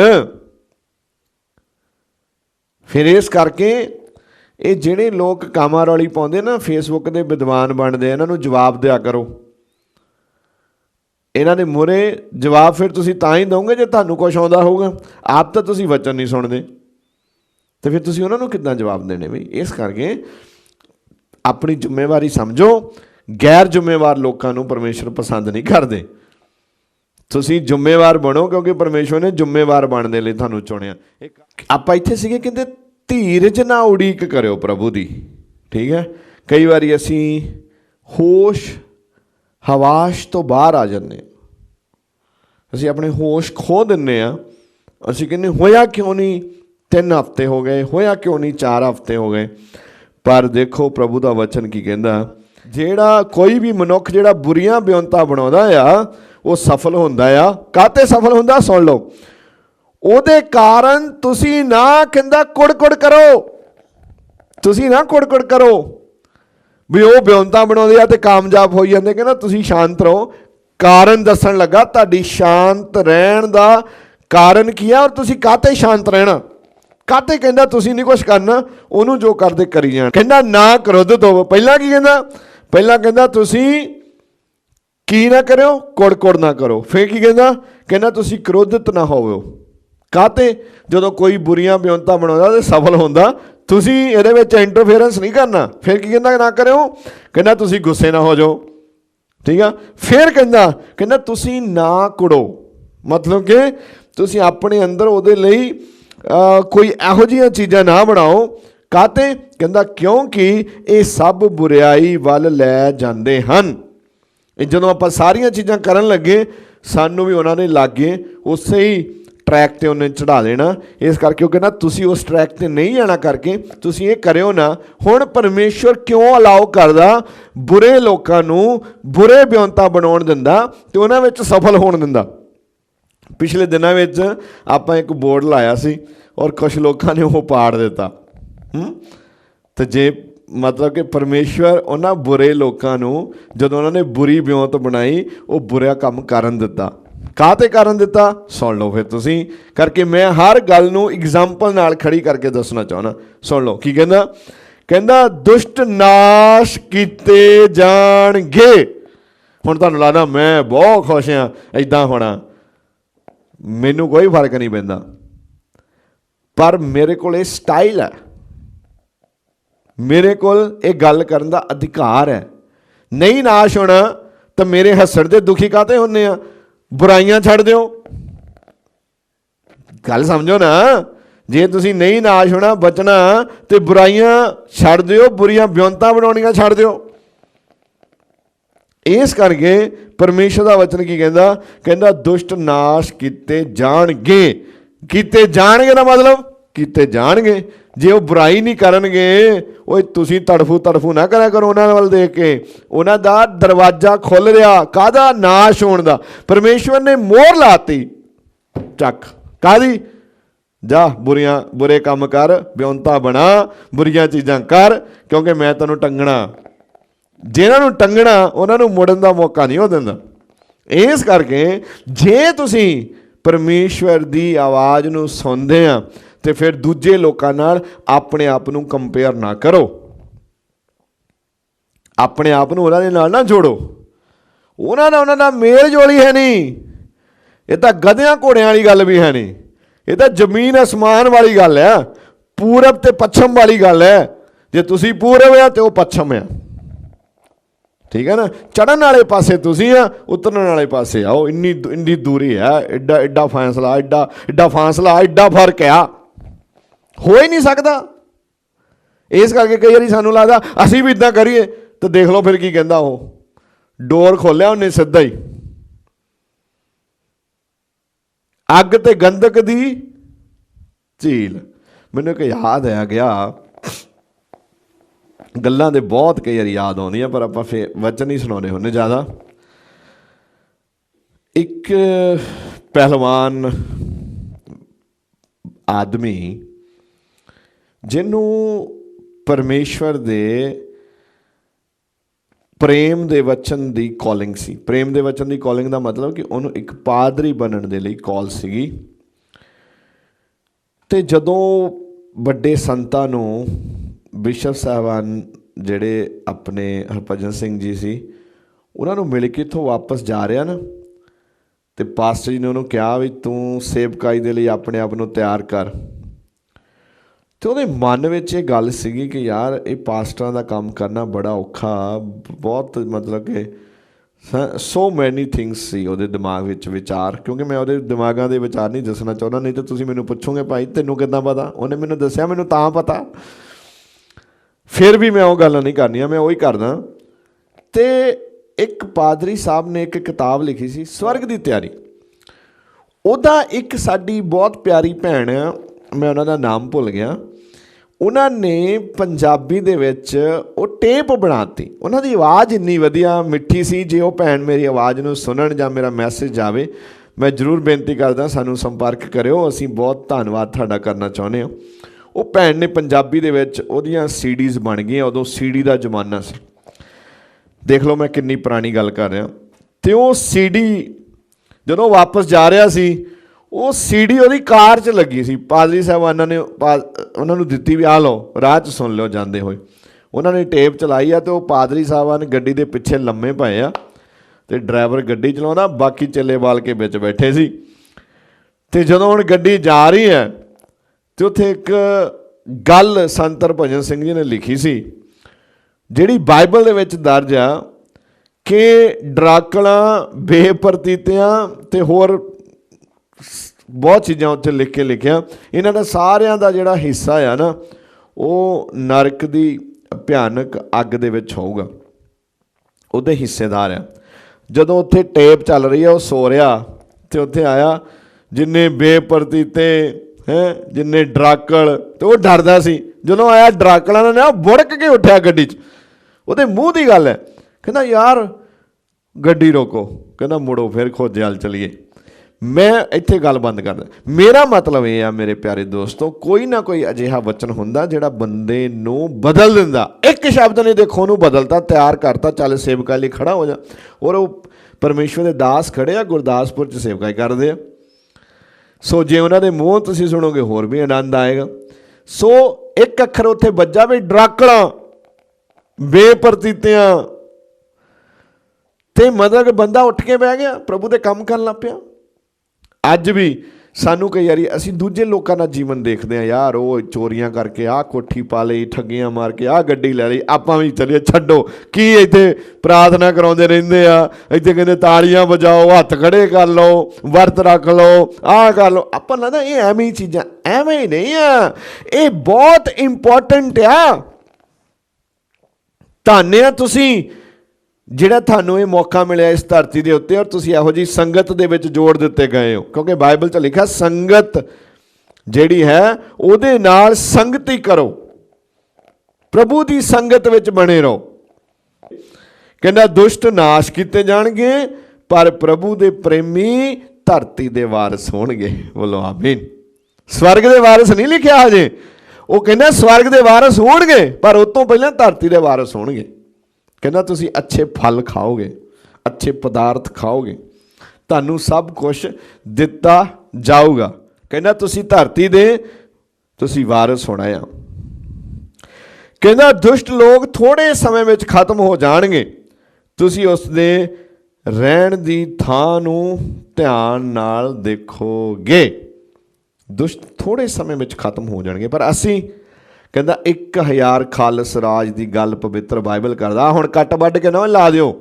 ਫਿਰ ਇਸ ਕਰਕੇ ਇਹ ਜਿਹੜੇ ਲੋਕ ਕਾਮਾਂ ਰੌਲੀ ਪਾਉਂਦੇ ਨਾ ਫੇਸਬੁੱਕ ਦੇ ਵਿਦਵਾਨ ਬਣਦੇ ਇਹਨਾਂ ਨੂੰ ਜਵਾਬ ਦਿਆ ਕਰੋ। ਇਹਨਾਂ ਦੇ ਮੂਹਰੇ ਜਵਾਬ ਫਿਰ ਤੁਸੀਂ ਤਾਂ ਹੀ ਦੋਗੇ ਜੇ ਤੁਹਾਨੂੰ ਕੁਝ ਆਉਂਦਾ ਹੋਊਗਾ। ਆਪ ਤਾਂ ਤੁਸੀਂ ਵਚਨ ਨਹੀਂ ਸੁਣਦੇ। ਤੇ ਫਿਰ ਤੁਸੀਂ ਉਹਨਾਂ ਨੂੰ ਕਿੱਦਾਂ ਜਵਾਬ ਦੇਣੇ ਬਈ? ਇਸ ਕਰਕੇ ਆਪਣੀ ਜ਼ਿੰਮੇਵਾਰੀ ਸਮਝੋ। ਗੈਰ ਜ਼ਿੰਮੇਵਾਰ ਲੋਕਾਂ ਨੂੰ ਪਰਮੇਸ਼ਰ ਪਸੰਦ ਨਹੀਂ ਕਰਦੇ। ਤੁਸੀਂ ਜ਼ਿੰਮੇਵਾਰ ਬਣੋ ਕਿਉਂਕਿ ਪਰਮੇਸ਼ਵਰ ਨੇ ਜ਼ਿੰਮੇਵਾਰ ਬਣਨ ਦੇ ਲਈ ਤੁਹਾਨੂੰ ਚੁਣਿਆ। ਇੱਕ ਆਪਾਂ ਇੱਥੇ ਸੀਗੇ ਕਹਿੰਦੇ ਧੀਰਜ ਨਾ ਉਡੀਕ ਕਰਿਓ ਪ੍ਰਭੂ ਦੀ। ਠੀਕ ਹੈ? ਕਈ ਵਾਰੀ ਅਸੀਂ ਹੋਸ਼ ਹਵਾਸ਼ ਤੋਂ ਬਾਹਰ ਆ ਜਾਂਦੇ ਅਸੀਂ ਆਪਣੇ ਹੋਸ਼ ਖੋ ਦਿੰਨੇ ਆ ਅਸੀਂ ਕਹਿੰਦੇ, ਹੋਇਆ ਕਿਉਂ ਨਹੀਂ? ਤਿੰਨ ਹਫ਼ਤੇ ਹੋ ਗਏ। ਹੋਇਆ ਕਿਉਂ ਨਹੀਂ? ਚਾਰ ਹਫ਼ਤੇ ਹੋ ਗਏ। ਪਰ ਦੇਖੋ, ਪ੍ਰਭੂ ਦਾ ਵਚਨ ਕੀ ਕਹਿੰਦਾ? ਜਿਹੜਾ ਕੋਈ ਵੀ ਮਨੁੱਖ ਜਿਹੜਾ ਬੁਰੀਆਂ ਬਿਉਂਤਾ ਬਣਾਉਂਦਾ ਆ, ਉਹ ਸਫਲ ਹੁੰਦਾ ਆ। ਕਾਤੇ ਸਫਲ ਹੁੰਦਾ? ਸੁਣ ਲਓ। ਉਹਦੇ ਕਾਰਨ ਤੁਸੀਂ ਨਾ ਕਹਿੰਦਾ ਕੁੜ-ਕੁੜ ਕਰੋ। ਤੁਸੀਂ ਨਾ ਕੁੜ-ਕੁੜ ਕਰੋ। ਵੀ ਉਹ ਬਿਉਂਤਾ ਬਣਾਉਂਦੇ ਆ ਤੇ ਕਾਮਯਾਬ ਹੋਈ ਜਾਂਦੇ ਕਹਿੰਦਾ ਤੁਸੀਂ ਸ਼ਾਂਤ ਰਹੋ। ਕਾਰਨ ਦੱਸਣ ਲੱਗਾ, ਤੁਹਾਡੀ ਸ਼ਾਂਤ ਰਹਿਣ ਦਾ ਕਾਰਨ ਕੀ ਆ ਔਰ ਤੁਸੀਂ ਕਾਤੇ ਸ਼ਾਂਤ ਰਹਿਣਾ? ਕਾਤੇ ਕਹਿੰਦਾ ਤੁਸੀਂ ਨਹੀਂ ਕੁਝ ਕਰਨਾ? ਉਹਨੂੰ ਜੋ ਕਰਦੇ ਕਰੀ ਜਾਣ। ਕਹਿੰਦਾ ਨਾ ਕ੍ਰੋਧਿਤ ਹੋਵੋ ਪਹਿਲਾਂ ਕੀ ਕਹਿੰਦਾ? ਪਹਿਲਾਂ ਕਹਿੰਦਾ ਤੁਸੀਂ ਕੀ ਨਾ ਕਰਿਓ ਕੁੜ ਕੁੜ ਨਾ ਕਰੋ। ਫੇਰ ਕੀ ਕਹਿੰਦਾ? ਕਹਿੰਦਾ ਤੁਸੀਂ ਕ੍ਰੋਧਿਤ ਨਾ ਹੋਵੋ। ਕਾਤੇ ਜਦੋਂ ਕੋਈ ਬੁਰੀਆਂ ਬਿਉਂਤਾ ਬਣਾਉਂਦਾ ਤੇ ਸਫਲ ਹੁੰਦਾ ਤੁਸੀਂ ਇਹਦੇ ਵਿੱਚ ਇੰਟਰਫੇਰੈਂਸ ਨਹੀਂ ਕਰਨਾ। ਫਿਰ ਕੀ ਕਹਿੰਦਾ, ਨਾ ਕਰਿਓ। ਕਹਿੰਦਾ, ਤੁਸੀਂ ਗੁੱਸੇ ਨਾ ਹੋ ਜਾਓ। ਠੀਕ ਆ? ਫਿਰ ਕਹਿੰਦਾ ਕਹਿੰਦਾ, ਤੁਸੀਂ ਨਾ ਕੁੜੋ। ਮਤਲਬ ਕਿ ਤੁਸੀਂ ਆਪਣੇ ਅੰਦਰ ਉਹਦੇ ਲਈ ਕੋਈ ਇਹੋ ਜਿਹੀਆਂ ਚੀਜ਼ਾਂ ਨਾ ਬਣਾਓ। ਕਾਤੇ ਕਹਿੰਦਾ, ਕਿਉਂਕਿ ਇਹ ਸਭ ਬੁਰੀਾਈ ਵੱਲ ਲੈ ਜਾਂਦੇ ਹਨ। ਇਹ ਜਦੋਂ ਆਪਾਂ ਸਾਰੀਆਂ ਚੀਜ਼ਾਂ ਕਰਨ ਲੱਗੇ, ਸਾਨੂੰ ਵੀ ਉਹਨਾਂ ਨੇ ਲਾਗੇ ਉਸੇ ਹੀ ਟਰੈਕ ਤੇ ਉਹਨੇ ਚੜਾ ਦੇਣਾ। ਇਸ ਕਰਕੇ ਉਹ ਕਹਿੰਦਾ, ਤੁਸੀਂ ਉਸ ਟਰੈਕ ਤੇ ਨਹੀਂ ਜਾਣਾ ਕਰਕੇ ਤੁਸੀਂ ਇਹ ਕਰਿਓ ਨਾ। ਹੁਣ ਪਰਮੇਸ਼ਵਰ ਕਿਉਂ ਅਲਾਉ ਕਰਦਾ ਬੁਰੇ ਲੋਕਾਂ ਨੂੰ ਬੁਰੇ ਬਿਉਂਤਾ ਬਣਾਉਣ ਦਿੰਦਾ ਤੇ ਉਹਨਾਂ ਵਿੱਚ ਸਫਲ ਹੋਣ ਦਿੰਦਾ? ਪਿਛਲੇ ਦਿਨਾਂ ਵਿੱਚ ਆਪਾਂ ਇੱਕ ਬੋਰਡ ਲਾਇਆ ਸੀ ਔਰ ਕੁਝ ਲੋਕਾਂ ਨੇ ਉਹ ਪਾੜ ਦਿੱਤਾ। ਹੂੰ? ਤੇ ਜੇ ਮਤਲਬ ਕਿ ਪਰਮੇਸ਼ਵਰ ਉਹਨਾਂ ਬੁਰੇ ਲੋਕਾਂ ਨੂੰ ਜਦੋਂ ਉਹਨਾਂ ਨੇ ਬੁਰੀ ਬਿਉਂਤ ਬਣਾਈ, ਉਹ ਬੁਰਾ ਕੰਮ ਕਰਨ ਦਿੱਤਾ। ਕਾਹਤੇ ਕਰਨ ਦਿੱਤਾ? ਸੁਣ ਲਓ ਫਿਰ ਤੁਸੀਂ। ਕਰਕੇ ਮੈਂ ਹਰ ਗੱਲ ਨੂੰ ਐਗਜ਼ਾਮਪਲ ਨਾਲ ਖੜੀ ਕਰਕੇ ਦੱਸਣਾ ਚਾਹਣਾ ਸੁਣ ਲਓ, ਕੀ ਕਹਿੰਦਾ? ਕਹਿੰਦਾ, ਦੁਸ਼ਟ ਨਾਸ਼ ਕੀਤੇ ਜਾਣਗੇ। ਹੁਣ ਤੁਹਾਨੂੰ ਲੱਗਦਾ ਮੈਂ ਬਹੁਤ ਖੁਸ਼ ਹਾਂ ਐਦਾਂ ਹੋਣਾ। ਮੈਨੂੰ ਕੋਈ ਫ਼ਰਕ ਨਹੀਂ ਪੈਂਦਾ। ਪਰ ਮੇਰੇ ਕੋਲ ਇਹ ਸਟਾਈਲ ਹੈ। ਮੇਰੇ ਕੋਲ ਇਹ ਗੱਲ ਕਰਨ ਦਾ ਅਧਿਕਾਰ ਹੈ। ਨਹੀਂ ਨਾਸ਼ ਹੋਣਾ, ਤਾਂ ਮੇਰੇ ਹੱਸਣ ਦੇ ਦੁਖੀ ਕਾਤੇ ਹੁੰਨੇ ਆ? ਬੁਰਾਈਆਂ ਛੱਡ ਦਿਓ। ਗੱਲ ਸਮਝੋ ਨਾ। ਜੇ ਤੁਸੀਂ ਨਹੀਂ ਨਾਸ਼ ਹੋਣਾ, ਬਚਣਾ, ਤੇ ਬੁਰਾਈਆਂ ਛੱਡ ਦਿਓ, ਬੁਰੀਆਂ ਬਿਉਂਤਾਂ ਬਣਾਉਣੀਆਂ ਛੱਡ ਦਿਓ। ਇਸ ਕਰਕੇ ਪਰਮੇਸ਼ਰ ਦਾ ਵਚਨ ਕੀ ਕਹਿੰਦਾ? ਕਹਿੰਦਾ, ਦੁਸ਼ਟ ਨਾਸ਼ ਕੀਤੇ ਜਾਣਗੇ। ਕੀਤੇ ਜਾਣਗੇ ਦਾ ਮਤਲਬ, ਕੀਤੇ ਜਾਣਗੇ। ਜੇ ਉਹ ਬੁਰਾਈ ਨਹੀਂ ਕਰਨਗੇ, ਓਏ ਤੁਸੀਂ ਤੜਫੂ ਤੜਫੂ ਨਾ ਕਰਿਆ ਕਰੋ ਉਹਨਾਂ ਵੱਲ ਦੇਖ ਕੇ। ਉਹਨਾਂ ਦਾ ਦਰਵਾਜ਼ਾ ਖੁੱਲ ਰਿਹਾ। ਕਾਦਾ ਨਾਸ਼ ਹੋਣ ਦਾ। ਪਰਮੇਸ਼ਵਰ ਨੇ ਮੋਹਰ ਲਾਤੀ। ਚੱਕ। ਕਾਦੀ ਜਾ, ਬੁਰੀਆਂ, ਬੁਰੇ ਕੰਮ ਕਰ ਬਿਉਂਤਾ ਬਣਾ, ਬੁਰੀਆਂ ਚੀਜ਼ਾਂ ਕਰ, ਕਿਉਂਕਿ ਮੈਂ ਤੈਨੂੰ ਟੰਗਣਾ। ਜਿਨ੍ਹਾਂ ਨੂੰ ਟੰਗਣਾ, ਉਹਨਾਂ ਨੂੰ ਮੁੜਨ ਦਾ ਮੌਕਾ ਨਹੀਂ ਉਹ ਦਿੰਦਾ। ਇਸ ਕਰਕੇ ਜੇ ਤੁਸੀਂ ਪਰਮੇਸ਼ਵਰ ਦੀ ਆਵਾਜ਼ ਨੂੰ ਸੁਣਦੇ ਆ ਤੇ ਫਿਰ ਦੂਜੇ ਲੋਕਾਂ ਨਾਲ ਆਪਣੇ ਆਪ ਨੂੰ ਕੰਪੇਅਰ ਨਾ ਕਰੋ। ਆਪਣੇ ਆਪ ਨੂੰ ਉਹਨਾਂ ਦੇ ਨਾਲ ਨਾ ਜੋੜੋ। ਉਹਨਾਂ ਨਾਲ ਉਹਨਾਂ ਦਾ ਮੇਲ ਜੋਲੀ ਹੈ ਨਹੀਂ। ਇਹ ਤਾਂ ਗਧਿਆਂ ਘੋੜਿਆਂ ਵਾਲੀ ਗੱਲ ਵੀ ਹੈ ਨਹੀਂ। ਇਹ ਤਾਂ ਜ਼ਮੀਨ ਅਸਮਾਨ ਵਾਲੀ ਗੱਲ ਹੈ। ਪੂਰਬ ਤੇ ਪੱਛਮ ਵਾਲੀ ਗੱਲ ਹੈ। ਜੇ ਤੁਸੀਂ ਪੂਰਬ ਆ ਤੇ ਉਹ ਪੱਛਮ ਆ। ਠੀਕ ਹੈ ਨਾ? ਚੜਨ ਵਾਲੇ ਪਾਸੇ ਤੁਸੀਂ ਆ, ਉਤਰਨ ਵਾਲੇ ਪਾਸੇ ਆਓ ਇੰਨੀ ਇੰਨੀ ਦੂਰੀ ਹੈ। ਐਡਾ ਐਡਾ ਫਾਸਲਾ, ਐਡਾ ਐਡਾ ਫਾਸਲਾ, ਐਡਾ ਫ਼ਰਕ ਆ। ਹੋ ਹੀ ਨਹੀਂ ਸਕਦਾ। ਇਸ ਕਰਕੇ ਕਈ ਵਾਰੀ ਸਾਨੂੰ ਲੱਗਦਾ, ਅਸੀਂ ਵੀ ਇਦਾਂ ਕਰੀਏ ਤਾਂ ਦੇਖ ਲਓ ਫਿਰ ਕੀ ਕਹਿੰਦਾ ਉਹ। ਡੋਰ ਖੋਲਿਆ ਉਹਨੇ ਸਿੱਧਾ ਹੀ। ਅੱਗ ਤੇ ਗੰਧਕ ਦੀ ਝੀਲ। ਮੈਨੂੰ ਇੱਕ ਯਾਦ ਆ ਗਿਆ। ਗੱਲਾਂ ਦੇ ਬਹੁਤ ਕਈ ਵਾਰੀ ਯਾਦ ਆਉਂਦੀਆਂ, ਪਰ ਆਪਾਂ ਫੇਰ ਵਚਨ ਹੀ ਸੁਣਾਉਂਦੇ ਹੁੰਦੇ ਜ਼ਿਆਦਾ। ਇੱਕ ਪਹਿਲਵਾਨ ਆਦਮੀ ਜਿਹਨੂੰ ਪਰਮੇਸ਼ਵਰ ਦੇ ਪ੍ਰੇਮ ਦੇ ਵਚਨ ਦੀ ਕਾਲਿੰਗ ਸੀ। ਪ੍ਰੇਮ ਦੇ ਵਚਨ ਦੀ ਕਾਲਿੰਗ ਦਾ ਮਤਲਬ ਕਿ ਉਹਨੂੰ ਇੱਕ ਪਾਦਰੀ ਬਣਨ ਦੇ ਲਈ ਕਾਲ ਸੀਗੀ। ਤੇ ਜਦੋਂ ਵੱਡੇ ਸੰਤਾਂ ਨੂੰ ਬਿਸ਼ਪ ਸਾਹਿਬਾਨ ਜਿਹੜੇ ਆਪਣੇ ਹਰਭਜਨ ਸਿੰਘ ਜੀ ਸੀ, ਉਹਨਾਂ ਨੂੰ ਮਿਲ ਕੇ ਇੱਥੋਂ ਵਾਪਸ ਜਾ ਰਿਹਾ ਨਾ ਤੇ ਪਾਸਟਰ ਜੀ ਨੇ ਉਹਨੂੰ ਕਿਹਾ ਵੀ ਤੂੰ ਸੇਵਕਾਈ ਦੇ ਲਈ ਆਪਣੇ ਆਪ ਨੂੰ ਤਿਆਰ ਕਰ। ਤੇ ਉਹਦੇ ਮਨ ਵਿੱਚ ਇਹ ਗੱਲ ਸੀਗੀ ਕਿ ਯਾਰ ਇਹ ਪਾਸਟਰਾਂ ਦਾ ਕੰਮ ਕਰਨਾ ਬੜਾ ਔਖਾ, ਬਹੁਤ ਮਤਲਬ ਕਿ ਸੋ ਮੈਨੀ ਥਿੰਗਸ ਸੀ ਉਹਦੇ ਦਿਮਾਗ ਵਿੱਚ ਵਿਚਾਰ, ਕਿਉਂਕਿ ਮੈਂ ਉਹਦੇ ਦਿਮਾਗਾਂ ਦੇ ਵਿਚਾਰ ਨਹੀਂ ਦੱਸਣਾ ਚਾਹੁੰਦਾ, ਨਹੀਂ ਤਾਂ ਤੁਸੀਂ ਮੈਨੂੰ ਪੁੱਛੋਗੇ ਭਾਈ, ਤੈਨੂੰ ਕਿੱਦਾਂ ਪਤਾ? ਉਹਨੇ ਮੈਨੂੰ ਦੱਸਿਆ, ਮੈਨੂੰ ਤਾਂ ਪਤਾ। ਫਿਰ ਵੀ ਮੈਂ ਉਹ ਗੱਲ ਨਹੀਂ ਕਰਨੀ ਮੈਂ ਉਹੀ ਕਰਦਾ। ਤੇ ਇੱਕ ਪਾਦਰੀ ਸਾਹਿਬ ਨੇ ਇੱਕ ਕਿਤਾਬ ਲਿਖੀ ਸੀ, ਸਵਰਗ ਦੀ ਤਿਆਰੀ। ਉਹਦਾ ਇੱਕ ਸਾਡੀ ਬਹੁਤ ਪਿਆਰੀ ਭੈਣ ਆ, ਮੈਂ ਉਹਨਾਂ ਦਾ ਨਾਮ ਭੁੱਲ ਗਿਆ। ਉਹਨਾਂ ਨੇ ਪੰਜਾਬੀ ਦੇ ਵਿੱਚ ਉਹ ਟੇਪ ਬਣਾਤੀ। ਉਹਨਾਂ ਦੀ ਆਵਾਜ਼ ਇੰਨੀ ਵਧੀਆ, ਮਿੱਠੀ ਸੀ, ਜੇ ਉਹ ਭੈਣ ਮੇਰੀ ਆਵਾਜ਼ ਨੂੰ ਸੁਣਨ ਜਾਂ ਮੇਰਾ ਮੈਸੇਜ ਆਵੇ ਮੈਂ ਜ਼ਰੂਰ ਬੇਨਤੀ ਕਰਦਾ, ਸਾਨੂੰ ਸੰਪਰਕ ਕਰਿਓ, ਅਸੀਂ ਬਹੁਤ ਧੰਨਵਾਦ ਤੁਹਾਡਾ ਕਰਨਾ ਚਾਹੁੰਦੇ ਹਾਂ। ਉਹ ਭੈਣ ਨੇ ਪੰਜਾਬੀ ਦੇ ਵਿੱਚ ਉਹਦੀਆਂ ਸੀਡੀਜ਼ ਬਣ ਗਈਆਂ, ਉਦੋਂ ਸੀਡੀ ਦਾ ਜ਼ਮਾਨਾ ਸੀ। ਦੇਖ ਲਓ ਮੈਂ ਕਿੰਨੀ ਪੁਰਾਣੀ ਗੱਲ ਕਰ ਰਿਹਾ। ਤੇ ਉਹ ਸੀਡੀ ਜਦੋਂ ਵਾਪਸ ਜਾ ਰਿਹਾ ਸੀ ਉਹ ਸੀਡੀ ਉਹਦੀ ਕਾਰ 'ਚ ਲੱਗੀ ਸੀ। ਪਾਦਰੀ ਸਾਹਿਬਾਨਾਂ ਨੇ ਉਹਨਾਂ ਨੂੰ ਦਿੱਤੀ ਵੀ ਆ ਲਓ, ਰਾਹ 'ਚ ਸੁਣ ਲਿਓ ਜਾਂਦੇ ਹੋਏ। ਉਹਨਾਂ ਨੇ ਟੇਪ ਚਲਾਈ ਆ ਤੇ ਉਹ ਪਾਦਰੀ ਸਾਹਿਬਾਨ ਗੱਡੀ ਦੇ ਪਿੱਛੇ ਲੰਮੇ ਪਏ ਆ ਤੇ ਡਰਾਈਵਰ ਗੱਡੀ ਚਲਾਉਂਦਾ, ਬਾਕੀ ਚੱਲੇ ਵਾਲ ਕੇ ਵਿੱਚ ਬੈਠੇ ਸੀ। ਤੇ ਜਦੋਂ ਹੁਣ ਗੱਡੀ ਜਾ ਰਹੀ ਹੈ, ਤੇ ਉੱਥੇ ਇੱਕ ਗੱਲ ਸੰਤ ਭਜਨ ਸਿੰਘ ਜੀ ਨੇ ਲਿਖੀ ਸੀ, ਜਿਹੜੀ ਬਾਈਬਲ ਦੇ ਵਿੱਚ ਦਰਜ ਆ ਕਿ ਡਰਾਕਲਾਂ, ਬੇਪਰਤੀਤਿਆਂ ਤੇ ਹੋਰ ਬਹੁਤ ਚੀਜ਼ਾਂ ਉੱਥੇ ਲਿਖ ਕੇ ਲਿਖਿਆ। ਇਹਨਾਂ ਦਾ ਸਾਰਿਆਂ ਦਾ ਜਿਹੜਾ ਹਿੱਸਾ ਆ ਨਾ, ਉਹ ਨਰਕ ਦੀ ਭਿਆਨਕ ਅੱਗ ਦੇ ਵਿੱਚ ਹੋਊਗਾ। ਉਹਦੇ ਹਿੱਸੇਦਾਰ ਆ। ਜਦੋਂ ਉੱਥੇ ਟੇਪ ਚੱਲ ਰਹੀ ਆ, ਉਹ ਸੋ ਰਿਹਾ ਤੇ ਉੱਥੇ ਆਇਆ, ਜਿੰਨੇ ਬੇਪਰਤੀਤੇ ਹੈ, ਜਿੰਨੇ ਡਰਾਕਲ, ਤੇ ਉਹ ਡਰਦਾ ਸੀ। ਜਦੋਂ ਆਇਆ ਡਰਾਕਲਾਂ ਨੇ ਉਹ ਬੁੜਕ ਕੇ ਉੱਠਿਆ ਗੱਡੀ 'ਚ। ਉਹਦੇ ਮੂੰਹ ਦੀ ਗੱਲ ਹੈ। ਕਹਿੰਦਾ, ਯਾਰ, ਗੱਡੀ ਰੋਕੋ। ਕਹਿੰਦਾ, ਮੁੜੋ, ਫਿਰ ਖੋਜੇ ਖੋਜਿਆਲ ਚਲੀਏ। ਮੈਂ ਇੱਥੇ ਗੱਲ ਬੰਦ ਕਰਦਾ ਮੇਰਾ ਮਤਲਬ ਇਹ ਆ, ਮੇਰੇ ਪਿਆਰੇ ਦੋਸਤੋ, ਕੋਈ ਨਾ ਕੋਈ ਅਜਿਹਾ ਵਚਨ ਹੁੰਦਾ ਜਿਹੜਾ ਬੰਦੇ ਨੂੰ ਬਦਲ ਦਿੰਦਾ। ਇੱਕ ਸ਼ਬਦ ਨੇ ਦੇਖੋ ਉਹਨੂੰ ਬਦਲਤਾ, ਤਿਆਰ ਕਰਤਾ, ਚੱਲ ਸੇਵਕਾ ਲਈ ਖੜਾ ਹੋ ਜਾ। ਔਰ ਉਹ ਪਰਮੇਸ਼ਵਰ ਦੇ ਦਾਸ ਖੜੇ ਆ, ਗੁਰਦਾਸਪੁਰ ਚ ਸੇਵਕਾਈ ਕਰਦੇ ਆ। ਸੋ ਜੇ ਉਹਨਾਂ ਦੇ ਮੂੰਹ ਤੁਸੀਂ ਸੁਣੋਗੇ, ਹੋਰ ਵੀ ਆਨੰਦ ਆਏਗਾ। ਸੋ ਇੱਕ ਅੱਖਰ ਉੱਥੇ ਵੱਜਾ ਵੀ ਡਰਾਕਲਾਂ ਬੇਪਰਤੀਤਿਆਂ। ਤੇ ਮਤਲਬ ਕਿ ਬੰਦਾ ਉੱਠ ਕੇ ਬਹਿ ਗਿਆ, ਪ੍ਰਭੂ ਦੇ ਕੰਮ ਕਰਨ ਲੱਗ ਪਿਆ। ਅੱਜ ਵੀ ਸਾਨੂੰ ਕਈ ਵਾਰੀ ਅਸੀਂ ਦੂਜੇ ਲੋਕਾਂ ਦਾ ਜੀਵਨ ਦੇਖਦੇ ਆ ਯਾਰ ਉਹ ਚੋਰੀਆਂ ਕਰਕੇ ਆਹ ਕੋਠੀ ਪਾ ਲਈ, ਠੱਗੀਆਂ ਮਾਰ ਕੇ ਆਹ ਗੱਡੀ ਲੈ ਲਈ, ਆਪਾਂ ਵੀ ਚੱਲੀਏ, ਛੱਡੋ। ਕੀ ਇੱਥੇ ਪ੍ਰਾਰਥਨਾ ਕਰਾਉਂਦੇ ਰਹਿੰਦੇ ਆ? ਇੱਥੇ ਕਹਿੰਦੇ ਤਾੜੀਆਂ ਵਜਾਓ, ਹੱਥ ਖੜੇ ਕਰ ਲਓ, ਵਰਤ ਰੱਖ ਲਓ, ਆਹ ਕਰ ਲਓ। ਆਪਾਂ ਲੱਗਦਾ ਇਹ ਐਵੇਂ ਹੀ ਚੀਜ਼ਾਂ, ਐਵੇਂ ਹੀ ਨਹੀਂ ਆ। ਇਹ ਬਹੁਤ ਇੰਪੋਰਟੈਂਟ ਆ। ਧੰਨ ਤੁਸੀਂ। ਜਿਹੜਾ ਤੁਹਾਨੂੰ ਇਹ ਮੌਕਾ ਮਿਲਿਆ ਇਸ ਧਰਤੀ ਦੇ ਉੱਤੇ ਔਰ ਤੁਸੀਂ ਇਹੋ ਜੀ ਸੰਗਤ ਦੇ ਵਿੱਚ ਜੋੜ ਦਿੱਤੇ ਗਏ ਹੋ। ਕਿਉਂਕਿ ਬਾਈਬਲ 'ਚ ਲਿਖਿਆ, ਸੰਗਤ ਜਿਹੜੀ ਹੈ, ਉਹਦੇ ਨਾਲ ਸੰਗਤੀ ਕਰੋ। ਪ੍ਰਭੂ ਦੀ ਸੰਗਤ ਵਿੱਚ ਬਣੇ ਰਹੋ। ਕਹਿੰਦਾ, ਦੁਸ਼ਟ ਨਾਸ਼ ਕੀਤੇ ਜਾਣਗੇ, ਪਰ ਪ੍ਰਭੂ ਦੇ ਪ੍ਰੇਮੀ ਧਰਤੀ ਦੇ ਵਾਰਸ ਹੋਣਗੇ। ਬੋਲੋ, ਆਮੀਨ। ਸਵਰਗ ਦੇ ਵਾਰਸ ਨਹੀਂ ਲਿਖਿਆ ਹਜੇ। ਉਹ ਕਹਿੰਦਾ, ਸਵਰਗ ਦੇ ਵਾਰਸ ਹੋਣਗੇ, ਪਰ ਉਸ ਤੋਂ ਪਹਿਲਾਂ ਧਰਤੀ ਦੇ ਵਾਰਸ ਹੋਣਗੇ। ਕਹਿੰਦਾ ਤੁਸੀਂ ਅੱਛੇ ਫਲ ਖਾਓਗੇ, ਅੱਛੇ ਪਦਾਰਥ ਖਾਓਗੇ, ਤੁਹਾਨੂੰ ਸਭ ਕੁਝ ਦਿੱਤਾ ਜਾਊਗਾ। ਕਹਿੰਦਾ ਤੁਸੀਂ ਧਰਤੀ ਦੇ ਤੁਸੀਂ ਵਾਰਸ ਹੋਣਾ ਆ। ਕਹਿੰਦਾ ਦੁਸ਼ਟ ਲੋਕ ਥੋੜੇ ਸਮੇਂ ਵਿੱਚ ਖਤਮ ਹੋ ਜਾਣਗੇ। ਤੁਸੀਂ ਉਸ ਦੇ ਰਹਿਣ ਦੀ ਥਾਂ ਨੂੰ ਧਿਆਨ ਨਾਲ ਦੇਖੋਗੇ। ਦੁਸ਼ਟ ਥੋੜੇ ਸਮੇਂ ਵਿੱਚ ਖਤਮ ਹੋ ਜਾਣਗੇ, ਪਰ ਅਸੀਂ ਕਹਿੰਦਾ 1000 ਖਾਲਸ ਰਾਜ ਦੀ ਗੱਲ ਪਵਿੱਤਰ ਬਾਈਬਲ ਕਰਦਾ। ਹੁਣ ਕੱਟ ਵੱਢ ਕੇ ਨਾ ਲਾ ਦਿਓ।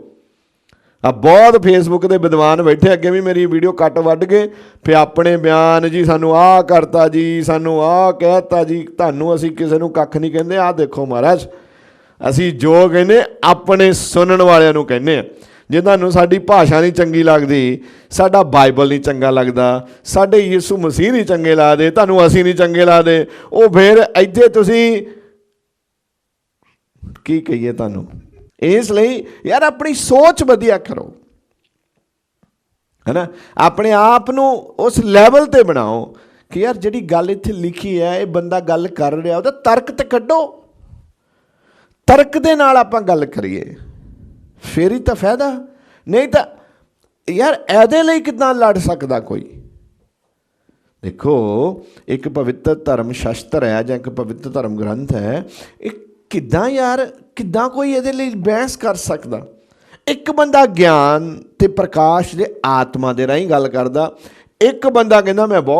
ਆ ਬਹੁਤ ਫੇਸਬੁੱਕ ਦੇ ਵਿਦਵਾਨ ਬੈਠੇ ਅੱਗੇ ਵੀ ਮੇਰੀ ਵੀਡੀਓ ਕੱਟ ਵੱਢ ਕੇ। ਫੇ ਆਪਣੇ ਬਿਆਨ ਜੀ, ਸਾਨੂੰ ਆਹ ਕਰਤਾ ਜੀ, ਸਾਨੂੰ ਆਹ ਕਹਿਤਾ ਜੀ, ਤੁਹਾਨੂੰ ਅਸੀਂ ਕਿਸੇ ਨੂੰ ਕੱਖ ਨਹੀਂ ਕਹਿੰਦੇ। ਆਹ ਦੇਖੋ ਮਹਾਰਾਜ, ਅਸੀਂ ਜੋ ਕਹਿੰਦੇ, ਆਪਣੇ ਸੁਣਨ ਵਾਲਿਆਂ ਨੂੰ ਕਹਿੰਦੇ ਆ। ਜੇ ਤੁਹਾਨੂੰ ਸਾਡੀ ਭਾਸ਼ਾ ਨਹੀਂ ਚੰਗੀ ਲੱਗਦੀ, ਸਾਡਾ ਬਾਈਬਲ ਨਹੀਂ ਚੰਗਾ ਲੱਗਦਾ, ਸਾਡੇ ਯਿਸੂ ਮਸੀਹ ਨਹੀਂ ਚੰਗੇ ਲੱਗਦੇ, ਤੁਹਾਨੂੰ ਅਸੀਂ ਨਹੀਂ ਚੰਗੇ ਲੱਗਦੇ, ਉਹ ਫਿਰ ਇੱਥੇ ਤੁਸੀਂ ਕੀ ਕਹੀਏ ਤੁਹਾਨੂੰ? ਇਸ ਲਈ ਯਾਰ ਆਪਣੀ ਸੋਚ ਵਧੀਆ ਕਰੋ। ਹੈਨਾ? ਆਪਣੇ ਆਪ ਨੂੰ ਉਸ ਲੈਵਲ ਤੇ ਬਣਾਓ ਕਿ ਯਾਰ ਜਿਹੜੀ ਗੱਲ ਇੱਥੇ ਲਿਖੀ ਹੈ, ਇਹ ਬੰਦਾ ਗੱਲ ਕਰ ਰਿਹਾ, ਉਹਦਾ ਤਰਕ ਤੇ ਕੱਢੋ। ਤਰਕ ਦੇ ਨਾਲ ਆਪਾਂ ਗੱਲ ਕਰੀਏ। ਫੇਰ ਹੀ ਤਾਂ ਫਾਇਦਾ। ਨਹੀਂ ਤਾਂ ਯਾਰ ਇਹਦੇ ਲਈ ਕਿਦਾਂ ਲੜ ਸਕਦਾ ਕੋਈ? ਦੇਖੋ, ਇੱਕ ਪਵਿੱਤਰ ਧਰਮ ਸ਼ਾਸਤਰ ਹੈ ਜਾਂ ਇੱਕ ਪਵਿੱਤਰ ਧਰਮ ਗ੍ਰੰਥ ਹੈ, ਇਹ ਕਿਦਾਂ ਯਾਰ, ਕਿਦਾਂ ਕੋਈ ਇਹਦੇ ਲਈ ਬਹਿਸ ਕਰ ਸਕਦਾ? ਇੱਕ ਬੰਦਾ ਗਿਆਨ ਤੇ ਪ੍ਰਕਾਸ਼ ਦੇ ਆਤਮਾ ਦੇ ਰਾਹੀਂ ਗੱਲ ਕਰਦਾ, ਇੱਕ ਬੰਦਾ ਕਹਿੰਦਾ, ਮੈਂ ਬਹੁਤ